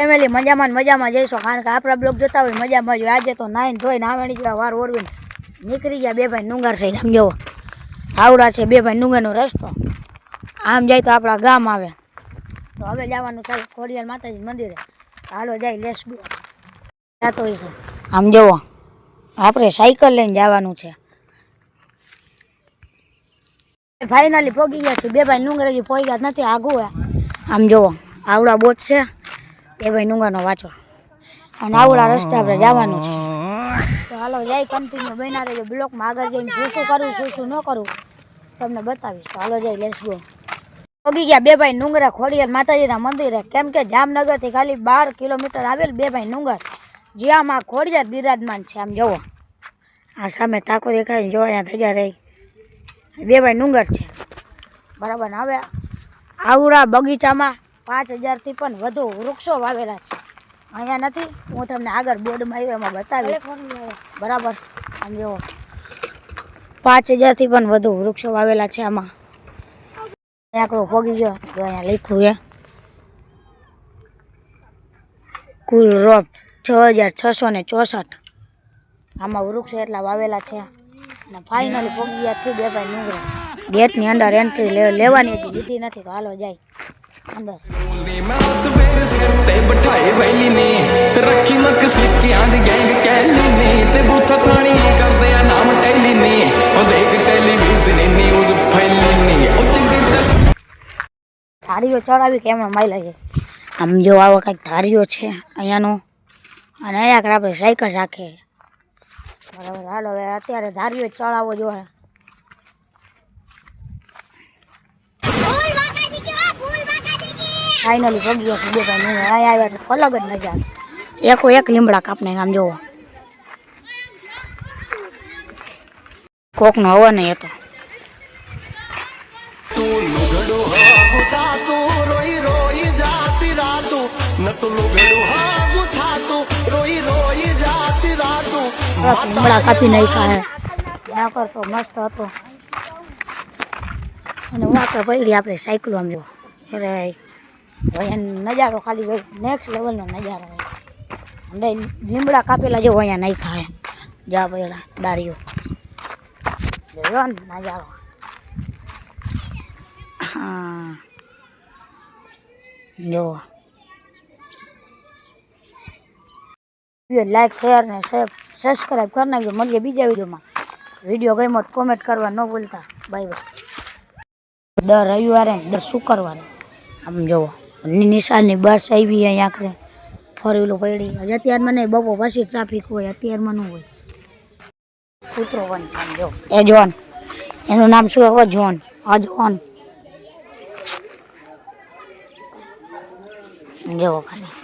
Family મજામાં મજામાં જઈશું, કારણ કે આપણા બ્લોગ જોતા હોય મજામાં જોઈએ આજે તો નાઈને ધોઈને આવેણી જેવા વાર ઓરવીને નીકળી ગયા બે ભાઈ ડુંગર છે, આમ જોવો. આવડા છે બે ભાઈ ડુંગરનો રસ્તો. આમ જાય તો આપણા ગામ આવે. તો હવે જવાનું છે ખોડિયાલ માતાજી મંદિરે. હાલો જાય લેસ ગો જતો હોય છે. આમ જુઓ આપણે સાયકલ લઈને જવાનું છે. ફાઇનલી પોગી ગયા છે બે ભાઈ ડુંગર હજી ગયા નથી, આગું આમ જોવો આવડા બોટ છે. એ ભાઈ ડુંગરનો વાંચો. અને આવડા રસ્તે આપણે જવાનું છે. તો હાલો, જાય કન્ટિન્યુ બન્યા રહેજો. બ્લોકમાં આગળ જઈને શું શું કરું, શું શું ન કરું, તમને બતાવીશ. તો હાલો, જાય લેસ ગો પગી ગયા બે ભાઈ નુંગરા ખોડિયાર માતાજીના મંદિરે. કેમ કે જામનગરથી ખાલી બાર કિલોમીટર આવેલ બે ભાઈ નુંગર. જ્યાં માં ખોડિયાર બિરાજમાન છે, આમ જુઓ આ સામે ટાંકો દેખાય જોવા, અહીંયા ગયા રહી. બે ભાઈ નુંગર છે. બરાબર હવે? આવડા બગીચામાં પાંચ હજારથી પણ વધુ વૃક્ષો વાવેલા છે. અહીંયા નથી હું તમને આગળ બોર્ડ માર્યો એમાં બતાવીશ. બરાબર આમ જુઓ. પાંચ હજારથી પણ વધુ વૃક્ષો વાવેલા છે આમાં. આંકડો પોગી ગયો તો અહીંયા લખ્યું છે. કુલ રોપ છ હજાર છસો ને ચોસઠ. આમાં વૃક્ષો એટલા વાવેલા છે. અને ફાઇનલી પોગી ગયા છે બે ભાઈ ડુંગરા ગેટની અંદર એન્ટ્રી લેવાની હતી દીધી નથી તો હાલો જાય. અંદર ਦੀ ਮੈਂ ਹੱਥ ਫੇਰ ਸਿਰ ਤੇ ਬਿਠਾਏ ਵੈਲੀ ਨੇ ਤੇ ਰੱਖੀ ਮੱਕ ਸਿੱਕਿਆਂ ਦੀ ਗੈਂਗ ਕਹਿਲੀ ਨੇ ਤੇ ਬੂਥਾ ਥਾਣੀ ਕਰਦੇ ਆ ਨਾਮ ਟੈਲੀ ਨੇ ਉਹ ਦੇਖ ਟੈਲੀਵਿਜ਼ਨ ਨਿਊਜ਼ ਫੈਲੀ ਨੇ ਉਹ ਚੰਗੀ ਤਰ੍ਹਾਂ ધારીઓ ચડાવી કે એમાં માયલા છે આમ જો આવો કંઈક ધારીઓ છે અહીંયાનો અને અહીંયા આગળ આપણે સાયકલ રાખીએ બરાબર હાલો હવે અત્યારે ધારીઓ જ ચડાવવો જોઈએ ફાઇનલી પગીએ છીએ બે ભાઈ નહીં આવ્યા તો અલગ જ મજા એકો એક લીમડા કાપને, આમ જોવો. કોકનો હવો નહીં હતો. લીમડા કાપી નાખ્યા હે. કરતો મસ્ત હતો. અને હું પડી આપણે સાયકલ આમ જો અરે ભાઈ નજારો ખાલી ભાઈ નેક્સ્ટ લેવલનો નજારો હોય. અંદર લીમડા કાપેલા જેવો અહીંયા નહીં થાય જા પેલા દારીઓ. નજારો. હા. જો. લાઈક શેર ને સબસ્ક્રાઈબ કરી નાખજો. મળીએ બીજા વિડીયોમાં. વીડિયો ગમ્યો તો કોમેન્ટ કરવા ન ભૂલતા. બાય બાય દર રવિવારે દર શુક્રવારે. આમ ની નિશાળની બસ આવી અહીંયા આખરે ફોર વ્હીલો પડી. હજી અત્યારમાં નહીં બપો પછી ટ્રાફિક હોય અત્યારમાં ન હોય. કૂતરો એ જોન. એનું નામ શું હવે? જોન. આ જોન. જો ખાલી.